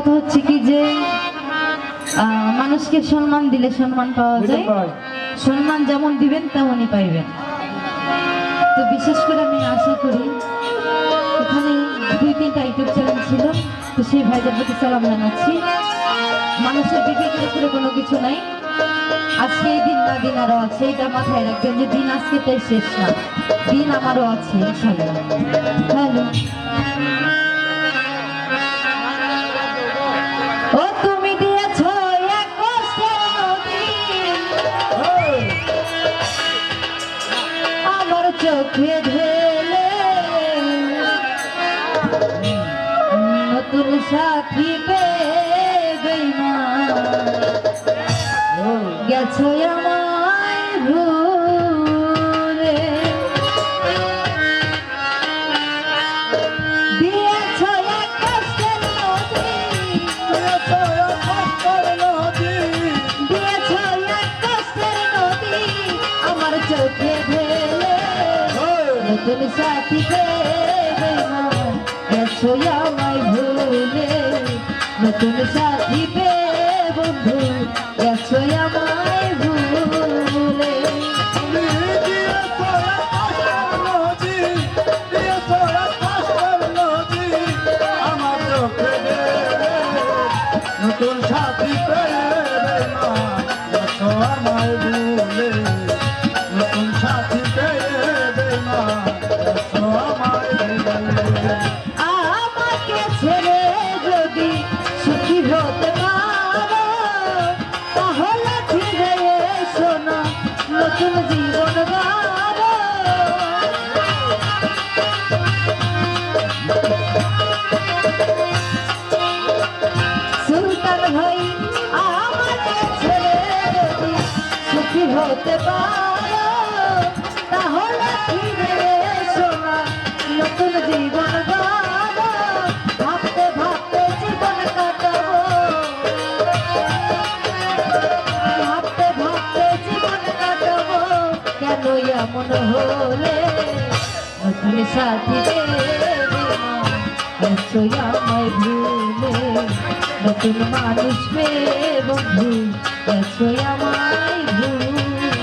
কথা হচ্ছে কি যে মানুষকে সম্মান দিলে সম্মান পাওয়া যায়। সম্মান যেমন দিবেন তেমনই পাইবেন। তো বিশেষ করে আমি আশা করি এখানে দুই তিনটা ইউটিউব চ্যানেল ছিল তো সেই ভাইদের প্রতি সালাম জানাচ্ছি। মানুষের বিবেকের উপরে কোনো কিছু নাই। আজকে এই দিন না দিন আরও আছে এটা মাথায় রাখবেন যে দিন আজকে তাই শেষ না। দিন আমারও আছে ইনশাল্লাহ হ্যালো চোখে ঢেলে নতুন সাথী পেয়ে গেছো আমায় ভুলে নতুন সাথী পেয়ে গেছো আমায় ভুলে। নতুন সাথী দে বন্ধু গেছো আমায় ভুলে। হতে পারো, তাহলে ফিরে এসো না। নতুন জীবন গাবো ভাবতে ভাবতে জীবন কাটাবো। মানুষ পেয়ে বন্ধু, এসো আমায় ভুলে।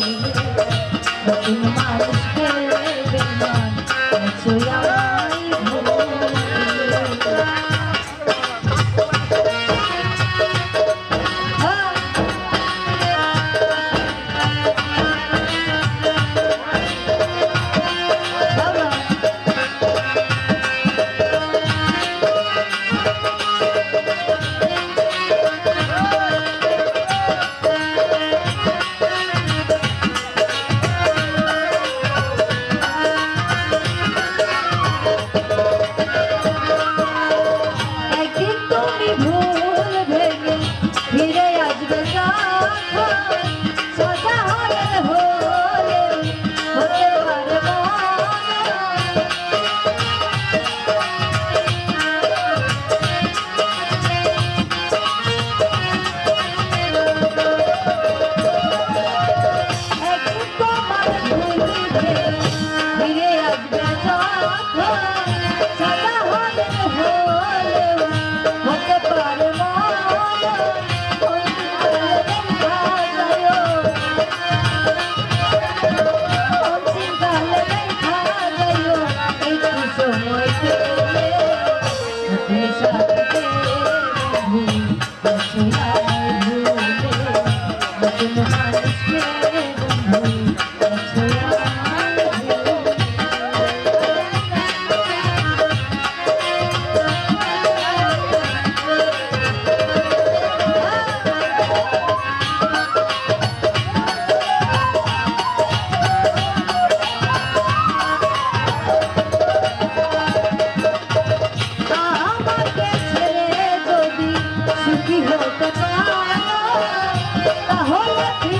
আমায় ভুলে Yeah.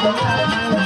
I'm